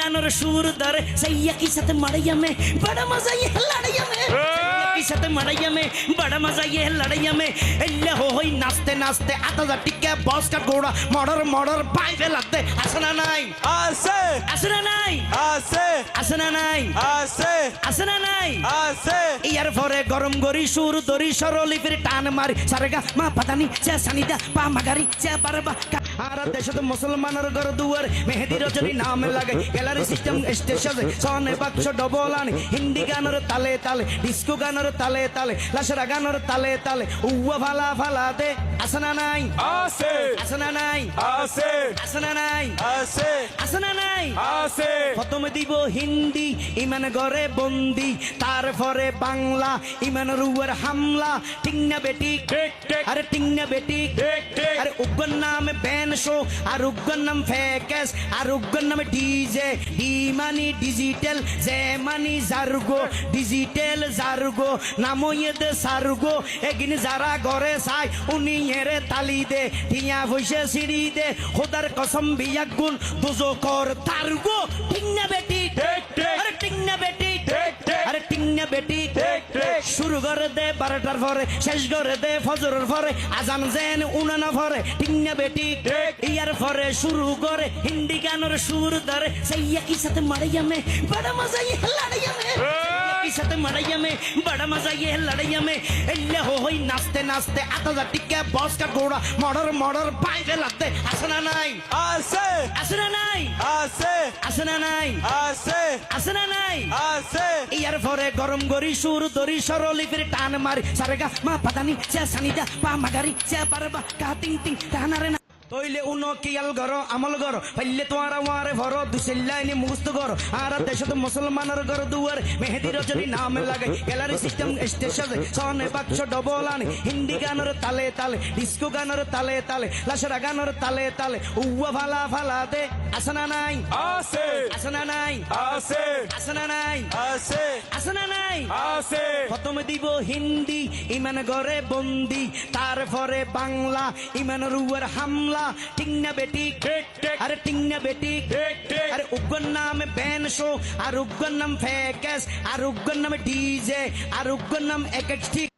গানোর সুর ধরে সাইয়া কি সাথে মাড়াইয়ামে? বড় মজা ইয়ে লড়াইয়ামে সাথে মাড়াইয়ামে? বড় মজা ইয়ে লড়াইয়ামে। এল্লে হো হই নাচতে নাচতে আতা যা টিকে বস কাট গোড়া মর্ডার মর্ডার পাইবে লাগতে আসনা নাই? আছে। আসনা নাই? আছে। আসনা নাই? আছে। আসনা নাই? আছে। ইয়ার পরে গরম গরি সুর দরি সরলি ফির টান মারি। সারেগা মা পাতানি চা সানিদা পা মাগারি চা বারবা আর দেশত মুসলমানের ঘর দুয়ার মেহেদি রজনী নাম লাগে গ্যালারি সিস্টেম স্টেশন সনে বাক্স ডবল আন হিন্দি গানের তালে তালে ডিস্কো গানের তালে তালে লাসরা গানের তালে তালে উয়া ভালা ভালা দে আসনা নাই আসে আসনা নাই আছে আসনা নাই আসে আসনা নাই আছে। প্রথমে দিব হিন্দি ইমান ঘরে বন্দি। তারপরে বাংলা ইমান উপর হামলা। টিংনা বেটি। আরে টিংনা বেটি। আরে উগ্র নাম ব্যান শো আর উগ্র নাম ফেকেস আর উগ্র নাম DJ. D money digital J money জার্গো। Digital জার্গো নাম দে সার্গো। এগিন যারা ঘরে চাই উনি এরে তালি দে। টিয়া ভইসে সিঁড়ি দে। খোদার কসম বিয়াক গুণ দুজো কর সারবো টিংনা বেটি আরে টিংনা বেটি আরে টিংনা বেটি শুরু করে দে বারোটার পরে শেষ করে দে ফজরের পরে আজান জেন উনানা পরে টিংনা বেটি ইয়ার পরে শুরু করে হিন্দি গানের সুর ধরে সাইয়া কি সাথে মারিয়া মে বড় মজাই লাড়িয়া মে সবাই সাথে মারাইয়া মে বড় মজা ইয়ে লড়াইয়া মে এল্লে হো হই নাচতে নাচতে আতা যা টিকে বস কা ঘোড়া মর্ডার মর্ডার পাইবে লাগতে আসনা নাই আছে আসনা নাই আছে আসনা নাই আছে আসনা নাই আছে ইয়ার পরে গরম গরি সুর দরি সরলিপের টান মারি সারেগা মা পাদানি চা সানিদা পা মাগারি চা বারবা কা তিন তিন টানারে না তইলে উনো কিয়াল গর আমল গর হইলে তোমার আমারে ভর দুসিল্লাইনি মুস্ত গর আর দেশত মুসলমানের গর দুয়ার মেহেদি রজনী নাম লাগে গ্যালারি সিস্টেম স্টেশন সনে বাক্স ডবল আনি। হিন্দি গানের তালে তালে ডিস্কো গানের তালে তালে লাসরা গানের তালে তালে। উয়া ভালা ভালা দে আসনা নাই? আছে আসনা নাই? আছে আসনা নাই? আছে আসনা নাই? আছে। প্রথমে দিব হিন্দি ইমান ঘরে বন্দি। তারপরে বাংলা ইমান রুয়ার হামলা। টিংনা বেটি। আরে ঠিক। না টিংনা বেটি। ঠিক ঠিক। আরে উগ্র নাম ব্যান শো। আর উগ্র নাম ফেকেস আর উগ্র নাম ডিজে। আর উগ্র নাম এক ঠিক।